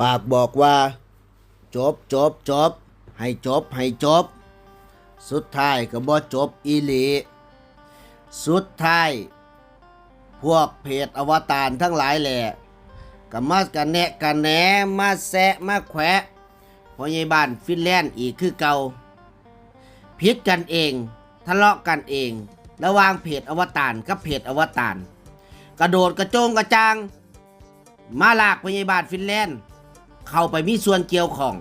ปากบอกว่า จบจบจบให้จบให้จบ สุดท้ายก็บ่จบอีหลี สุดท้าย พวกเพจอวตารทั้งหลายแหละก็มากันแนะกันแหนมาแซะมาแขวะพอยายบ้านฟินแลนด์อีกคือเก่าพิษกันเอง ทะเลาะกันเอง ระหว่างเพจอวตารกับเพจอวตารกระโดดกระโจงกระจาง มาลากพยาบาลฟินแลนด์ เข้าไปมีส่วนเกี่ยวของ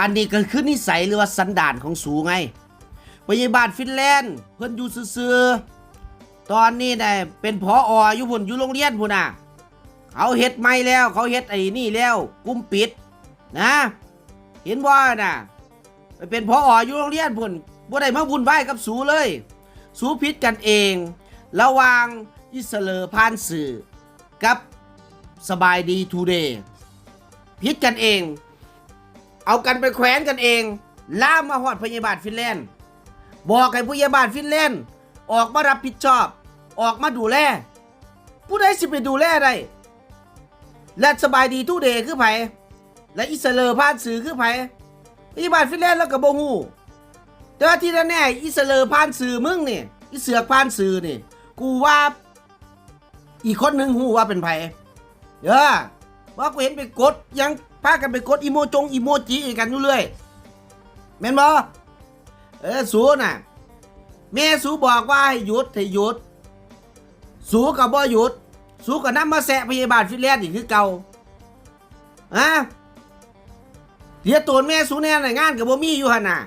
อันนี้ก็คือนิสัยหรือว่าสันดานของสูไงพยาบาลฟินแลนด์เพิ่นอยู่ซื่อๆตอนนี้ได้เป็นพอออยู่พุ่นอยู่โรงเรียนพุ่นน่ะ เขาเฮ็ดไม่แล้ว เขาเฮ็ดไอ้นี่แล้ว กุมปิดนะ เห็นว่าน่ะไปเป็นพอออยู่โรงเรียนพุ่นบ่ได้มาบุญไหว้กับสูเลย สูพิษกันเอง ระหว่างอิสเลอพานสื่อกับสบายดีทูเดย์ พิษกันเอง เอากันไปแขวนกันเอง ล่ามมาหอดพยาบาลฟินแลนด์ บอกให้พยาบาลฟินแลนด์ ออกมารับผิดชอบ ออกมาดูแล ผู้ใดสิไปดูแลได้ และสบายดีทูเดย์คือไผและอิสเลอพานสื่อคือไผพยาบาลฟินแลนด์แล้วก็บ่ฮู้แต่ว่าที่แน่ๆอิสเลอพานสื่อมึงนี่อิเสือกพานสื่อนี่ กูว่า อีกคนหนึ่งหูว่าเป็นไผเออ ว่ากูเห็นไปกดยังพากันไปกดอีโมจงอีโมจิกันอยู่เรื่อยแม่นบ่เออสูน่ะแม่สูบอกว่าให้หยุดให้หยุด สูกับบ่หยุด สูก็นำมาแสะพยาบาลฟินแลนด์อีกคือเก่าฮะเดี๋ยวตัวแม่สูแน่น่ะงานกับบ่มีอยู่หั่นน่ะ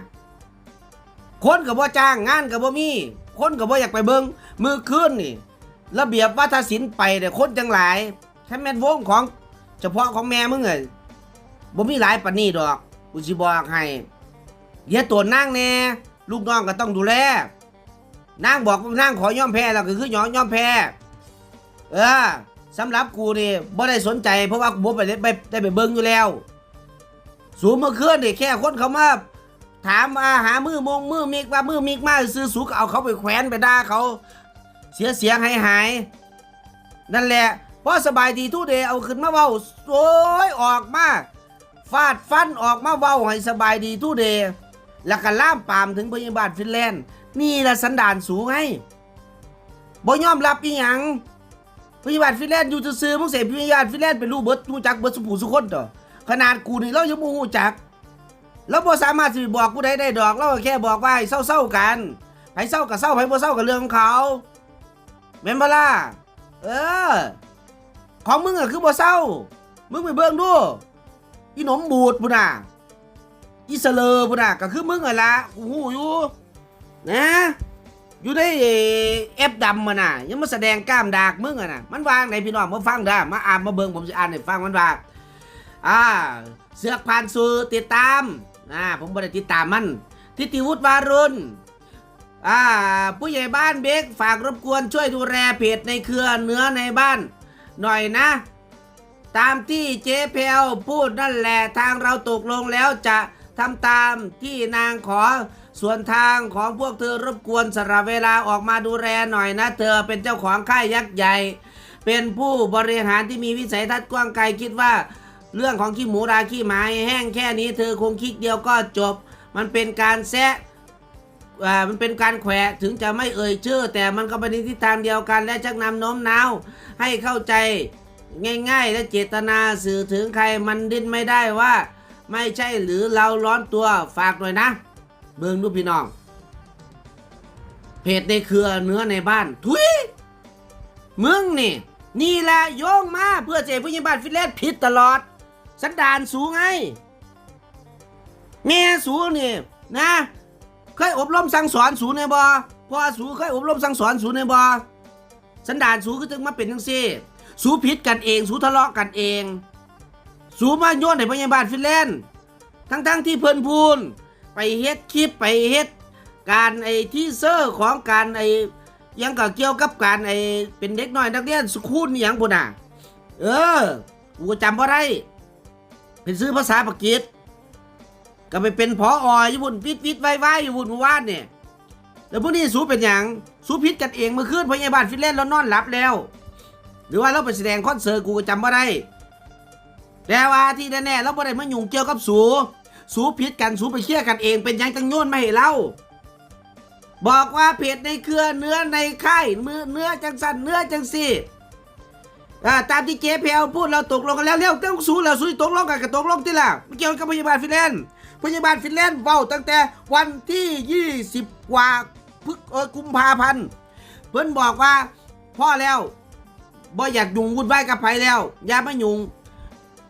คนกับบ่จ้างงานกับบ่มี คนกับบ่อยากไปเบิงมือคืนนี่ ระเบียบวัฒนศิลป์ไปเนี่ยคนจังหลายถ้าแม่นวงของ เฉพาะของแม่มึงเอ้ยบ่มีหลายปานนี้ดอกกูสิบอกให้เดี๋ยวตัวนั่งแน่ลูกน้องก็ต้องดูแลนางบอกว่านางขอย่อมแพ้แล้วก็คือยอมย่อมแพ้เออสำหรับกูนี่บ่ได้สนใจเพราะว่ากูบ่ไปได้ไปได้ไปเบิ่งอยู่แล้ว สูงเมื่อคืนนี่แค่คนเขามาถามมาหามือมงมือมิกว่ามือมิกมาซื้อสูกเอาเขาไปแขวนไปด่าเขา เสียเสียงหายหายนั่นแหละ เพราะสบายดีทุเดเอาขึ้นมาเว้าโอ้ยออกมาฟาดฟันออกมาเว้าให้สบายดีทุเดแล้วก็ล่ามปามถึงพยาบาลฟินแลนด์ นี่ละสันดานสูงไงบ่ยอมรับอีหยังพยาบาลฟินแลนด์อยู่จะซื่อมึงเสพพยาบาลฟินแลนด์เป็นรูปเบิดรู้จักเบิดสุผูสุคนต่อขนาดกูนี่เรายังบ่รู้จักแล้วบ่สามารถสิบอกกูได้ได้ดอกเราก็แค่บอกว่าให้เศร้าๆกันไผเศร้ากับเศร้าไผบ่เศร้ากับเรื่องของเขาแมนบล่ะเออ ของมึงอะคือบ่เศร้า มึงไปเบิ่งดูอีหนมบูดพุ่นน่ะอีเสลอพุ่นน่ะก็คือมึงอะล่ะกูฮู้อยู่นะอยู่ในเอฟดำมันน่ะ ยังมาแสดงกล้ามดากมึงอะน่ะ มันวางไหนพี่น้องมาฟังได้มาอ่านมาเบิ่งผมสิอ่านให้ฟังมันว่าอ่า เสือกผ่านสู่ติดตามอ่าผมบ่ได้ติดตามมันทิติวุฒิวารุณอ่าผู้ใหญ่บ้านเบกฝากรบกวนช่วยดูแลเพจในเครือเนื้อในบ้าน หน่อยนะ ตามที่เจ๊เพลพูดนั่นแหละทางเราตกลงแล้วจะทำตามที่นางขอส่วนทางของพวกเธอรบกวนสละเวลาออกมาดูแลหน่อยนะ เธอเป็นเจ้าของค่ายยักษ์ใหญ่ เป็นผู้บริหารที่มีวิสัยทัศน์กว้างไกลคิดว่า เรื่องของขี้หมูราขี้หมาแห้งแค่นี้เธอคงคิดเดียวก็จบ มันเป็นการแซะ อ่ามันเป็นการแขวะถึงจะไม่เอ่ยชื่อ แต่มันก็ไปในทิศทางเดียวกันและชักนำโน้มน้าวให้เข้าใจง่าย ๆ และเจตนาสื่อถึงใครมันดิ้นไม่ได้ว่า ไม่ใช่หรือเราร้อนตัวฝากหน่อยนะเบิ่งดูพี่น้อง เพจในเครือเนื้อในบ้าน ทุยมึงนี่ นี่แหละโยงมาเพื่อเจผู้ยิงบ้านฟิเลสผิดตลอด สันดานสูงไง แม่สูงนี่นะ เคยอบรมสั่งสอนสูในบ่พ่อสูเคยอบรมสั่งสอนสูในบ่สันดานสูก็ถึงมาเป็นจังซี่ สูผิดกันเอง สูทะเลาะกันเอง สูมาโยนให้พยาบาลฟินแลนด์ทั้งๆที่เพิ่นพูนไปเฮ็ดคลิปไปเฮ็ดการไอ้ที่เซอร์ของการไอ้ยังก็เกี่ยวกับการไอ้เป็นเด็กน้อยนักเรียนสคูลอหยังพุ่นน่ะ เออกูจำบ่ได้เป็นซื้อภาษาปากีส ก็ไปเป็นพอออยู่บุ่นวิดวิดไว้ไว้อยู่บุ่นเมื่อวานเนี่ยแล้วพวกนี้สู้เป็นอย่างสู้พิษกันเองเมื่อคืนพยาบาลฟินแลนด์เรานอนหลับแล้ว หรือว่าเราไปแสดงคอนเสิร์ตกูก็จำไม่ได้แต่ว่าที่แน่ๆเราบ่ได้มายุ่งเกี่ยวกับสูสูผิดกันสูไปเคลียกันเองเป็นยังจังโยนไมาให้เราบอกว่าเผ็ดในเครือเนื้อในไข่มือเนื้อจังสันเนื้อจังสี่อ่าตามที่เจ๊เพลพูดเราตกลงกันแล้วเร็วเต้งสูแล้วสูตกลงกันก็ตกลงที่ละไม่เกี่ยวกับพยาบาลฟินแลน พยาบาลฟินแลนด์เว้าตั้งแต่วันที่ 20 กว่าพฤษเออกุมภาพันธ์เพิ่นบอกว่าพ่อแล้วบ่อยากยุ่งวุ่นวายกับไผแล้วอย่ามายุ่ง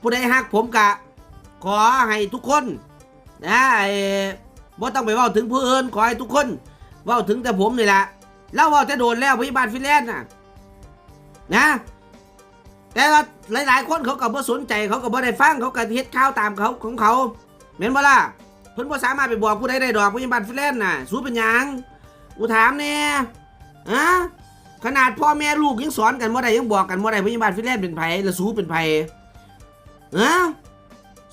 ผู้ใดฮักผมกะ ขอให้ทุกคนนะไอ้บ่ต้องไปเว้าถึงผู้อื่นขอให้ทุกคนเว่าถึงแต่ผมนี่แหละแล้วเว่าจะโดนแล้วพยาบาลฟินแลนด์น่ะนะแต่ว่าหลาย ๆ คนเขาก็บ่สนใจเขาก็บ่ได้ฟังเขาก็เฮ็ดข่าวตามเขาของเขา เห็นบ่ล่ะเพิ่นบ่สามารถไปบอกผู้ใดได้ดอกพยาบาลฟินแลนด์น่ะสู้เป็นหยังกูถามแน่ฮะขนาดพ่อแม่ลูกยังสอนกันบ่ได้ยังบอกกันบ่ได้พยาบาลฟินแลนด์เป็นไผแล้วสู้เป็นไผฮะ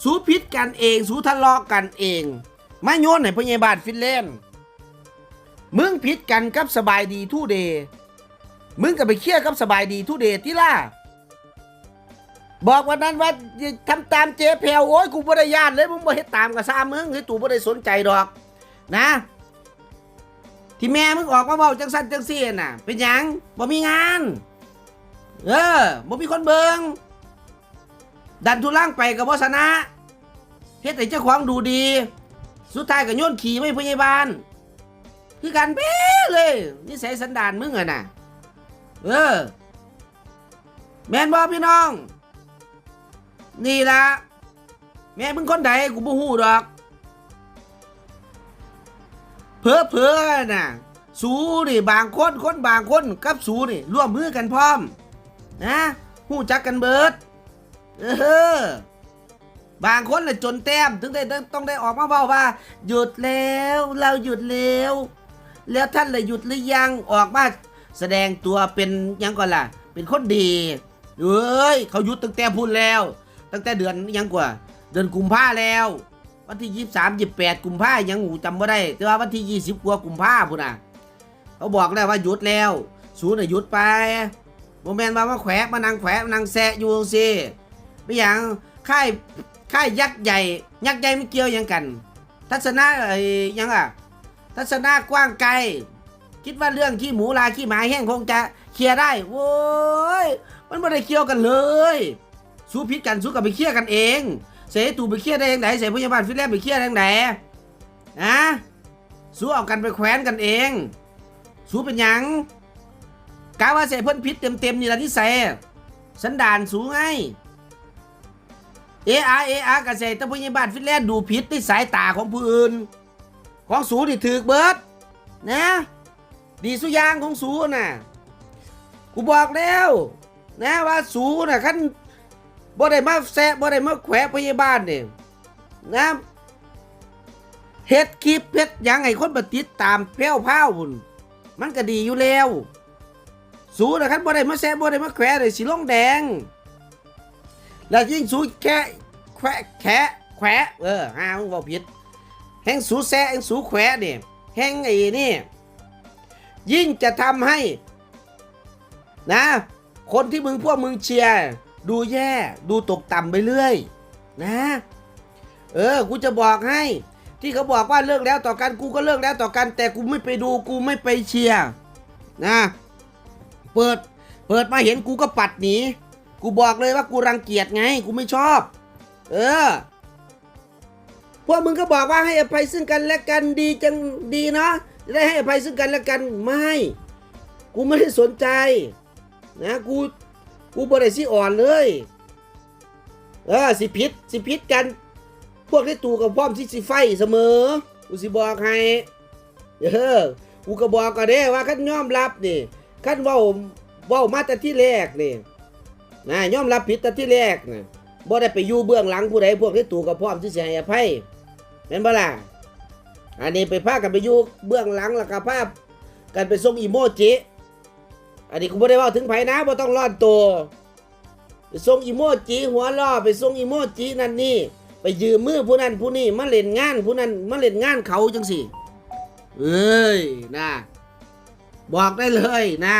สู้ผิดกันเองสู้ทะเลาะกันเองมาโยนให้พยาบาลฟินแลนด์มึงผิดกันกับสบายดีทูเดย์มึงก็ไปเคลียร์กับสบายดีทูเดย์ที่ล่ะ บอกวันนั้นว่าอย่าทำตามเจ๊เพลโอ้ยกูบ่ได้ญาติเลยมึงบ่เฮ็ดตามกับซามึงคือตูบ่ได้สนใจดอก นะ ที่แม่มึงออกมาเว้าจังซั่นจังซี่น่ะ เป็นหยังบ่มีงาน เออบ่มีคนเบิงดันทุลังไปกับบ่ชนะเฮ็ดให้เจ้าของดูดี สุดท้ายก็โยนขี่ไม่พยาบาลคือกันเป๊ะเลยนิสัยสันดานมึงอะน่ะ เออ แมนบอพี่น้อง นี่ละแม่มึงคนใดกูบ่ฮู้ดอก เพอเพอน่ะ สูนี่บางคนคนบางคนกับสูนี่ร่วมมือกันพร้อม นะฮู้จักกันเบิด เออบางคนเลยจนแต้มถึงได้ต้องได้ออกมาเว้าว่า หยุดแล้วเราหยุดแล้ว แล้วท่านเลยหยุดหรือยังออกมาแสดงตัวเป็นยังก่อนล่ะ เป็นคนดีเอ้ยเขาหยุดตั้งแต่พูดแล้ว ตั้งแต่เดือนยังกว่า เดือนกุมภาแล้ว วันที่ยี่สามยี่แปดกุมภายังหูจำไม่ได้ แต่ว่าวันที่ยี่สิบกว่ากุมภาพุ่นน่ะ เขาบอกแล้วว่าหยุดแล้วสูน่ะหยุดไปโมเมนต์ว่ามาแขวะมานั่งแขวะมานั่งแซะอยู่สิไม่อย่างค่ายค่ายยักษ์ใหญ่ ยักษ์ใหญ่ไม่เกี่ยวยังกัน ทัศนะไอ้ยังอะทัศนะกว้างไกล คิดว่าเรื่องขี้หมูลาขี้หมาแห้งคงจะเคลียร์ได้โว้ยมันไม่ได้เกี่ยวกันเลย สู้พิษกันสู้กับไปเคลียร์กันเอง เสยตูไปเคลียร์ได้ยังไงเสยพยาบาลฟิลแลนด์ไปเคลียร์ได้ยังไงอะสู้เอากันไปแขวนกันเอง สู้เป็นยังกาว่าเสยเพ่นพิษเต็มๆนี่ละที่เสยสันดานสูงไงเออาเออากระเสยแต่พยาบาลฟิลแลนดูพิษที่สายตาของผู้อื่น ของสูนี่ถือเบิร์ดนะ ดีสุยางของสูน่ะ กูบอกแล้ว นะว่าสูน่ะขั้น บ่ได้มาแซะบ่ได้มาแขวะพยาบาลเนี่ยนะเฮ็ดคลิปเฮ็ดหยังไงคนมาติดตามแพ้วพราวพุ่นมันก็ดีอยู่แล้ว สูน่ะขั้นบ่ได้มาแซะบ่ได้มาแขวะเลยสิลงแดง แล้วยิ่งสูแค่แขวะแขะแขวะเออหามึงบอกผิดแห่งสูแซะแห่งสูแขวะเนี่ยแห่งไอ้นี่ ยิ่งจะทำให้ นะ คนที่มึงพวกมึงเชียร์ ดูแย่ดูตกต่ำไปเรื่อย นะ เออ กูจะบอกให้ ที่เขาบอกว่าเลิกแล้วต่อกันกูก็เลิกแล้วต่อกัน แต่กูไม่ไปดูกูไม่ไปเชียร์นะ เปิดเปิดมาเห็นกูก็ปัดหนีกูบอกเลยว่ากูรังเกียจไง กูไม่ชอบ เออพวกมึงก็บอกว่าให้อภัยซึ่งกันและกันดีจังดีเนาะจะได้ให้อภัยซึ่งกันและกันไม่ กูไม่ได้สนใจ นะกู กูบริสิอ่อนเลย เออสิพิษสิพิษกัน พวกที่ตูกับพร้อมที่สิไฟเสมอ กูสิบอกให้เออกูก็บอกก็ได้ว่าขั้นยอมรับนี่ขั้นเว่าเว่ามาแต่ที่แรกนี่นะยอมรับผิดแต่ที่แรกนะบ่ได้ไปอยู่เบื้องหลังผู้ใดพวกที่ตูกับพร้อมที่สิให้อภัยเห็นบ่ล่ะอันนี้ไปพากันไปอยู่เบื้องหลังแล้วก็พากันไปส่งอีโมจิ อันนี้กูไม่ได้ว่าถึงไผนะบ่ต้องรอดตัวไปส่งอีโมจิหัวล้อไปส่งอีโมจินั่นนี่ไปยืมมือผู้นั้นผู้นี้มาเล่นงานผู้นั้นมาเล่นงานเขาจังสิเอ้ยนะบอกได้เลยนะ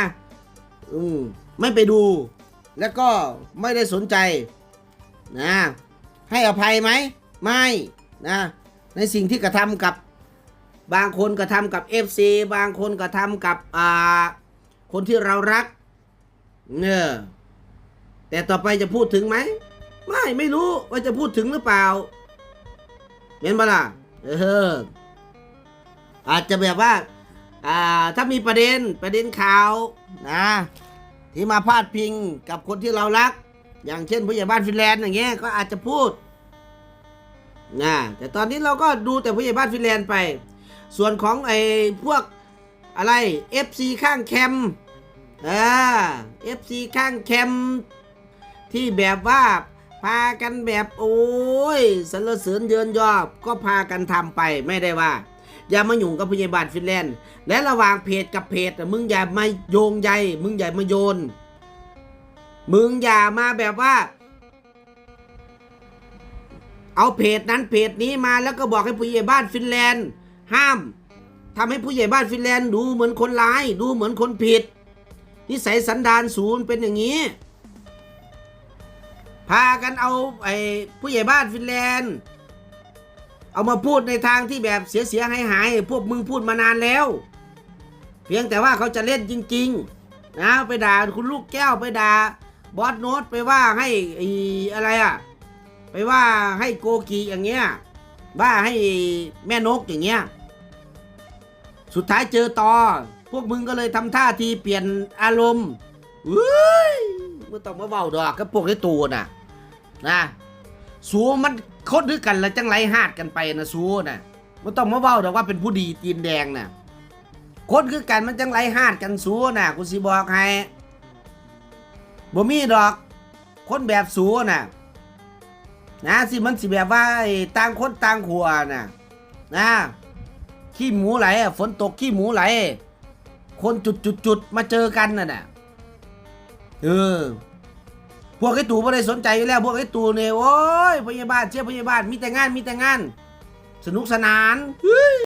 อืมไม่ไปดู แล้วก็ไม่ได้สนใจ นะ ให้อภัยไหมไม่นะ ในสิ่งที่กระทำกับบางคนกระทำกับ FC บางคนกระทำกับอ่า คนที่เรารักเนี่ยแต่ต่อไปจะพูดถึงไหม ไม่ไม่รู้ว่าจะพูดถึงหรือเปล่าเห็นปะล่ะเอออาจจะแบบว่า อ่า ถ้ามีประเด็นประเด็นข่าวนะที่มาพาดพิงกับคนที่เรารัก อย่างเช่นผู้ใหญ่บ้านฟินแลนด์อย่างเงี้ยก็อาจจะพูดนะแต่ตอนนี้เราก็ดูแต่ผู้ใหญ่บ้านฟินแลนด์ไป ส่วนของไอ้พวก อะไร FC ข้างแคมเอ่า FC ข้างแคมที่แบบว่าพากันแบบโอ้ยสรรเสริญเยินยอก็พากันทำไปไม่ได้ว่า อย่ามาหยุ่งกับผู้ใหญ่บ้านฟินแลนด์ และระหว่างเพจกับเพจมึงอย่ามาโยงใยมึงอย่ามาโยน มึงอย่ามาแบบว่า เอาเพจนั้นเพจนี้มาแล้วก็บอกให้ผู้ใหญ่บ้านฟินแลนด์ ห้าม ทำให้ผู้ใหญ่บ้านฟินแลนด์ดูเหมือนคนร้าย ดูเหมือนคนผิด นิสัยสันดานศูนย์เป็นอย่างนี้ พากันเอาไอ้ผู้ใหญ่บ้านฟินแลนด์ เอามาพูดในทางที่แบบเสียเสียหายหายพวกมึงพูดมานานแล้ว เพียงแต่ว่าเขาจะเล่นจริง ๆ นะไปด่าคุณลูกแก้วไปด่าบอสโนตไปว่าให้ไอ้อะไรอะไปว่าให้โกกีอย่างเงี้ยว่าให้แม่นกอย่างเงี้ย สุดท้ายเจอต่อ พวกมึงก็เลยทำท่าทีเปลี่ยนอารมณ์เฮ้ยไม่ต้องมาเบาดอกกับพวกไอ้ตูน่ะ นะสูมันคดด้วยกันแล้วจังไรหาดกันไปนะสูน่ะไม่ต้องมาเบาดอกว่าเป็นผู้ดีตีนแดงน่ะคนคือกันมันจังไรหาดกันสูน่ะกูสิบอกให้บ่มีดอก คนแบบสูน่ะ นะสิมันสิแบบว่าไอ้ต่างคนต่างหัวน่ะ นะ ขี้หมูไหลอะฝนตกขี้หมูไหล คนจุดจุดจุดมาเจอกันน่ะน่ะเออพวกไอ้ตู่ไม่ได้สนใจอยู่แล้ว พวกไอ้ตู่เนี่ยโอ้ยพยาบาลเชี่ยพยาบาลมีแต่งานมีแต่งาน สนุกสนาน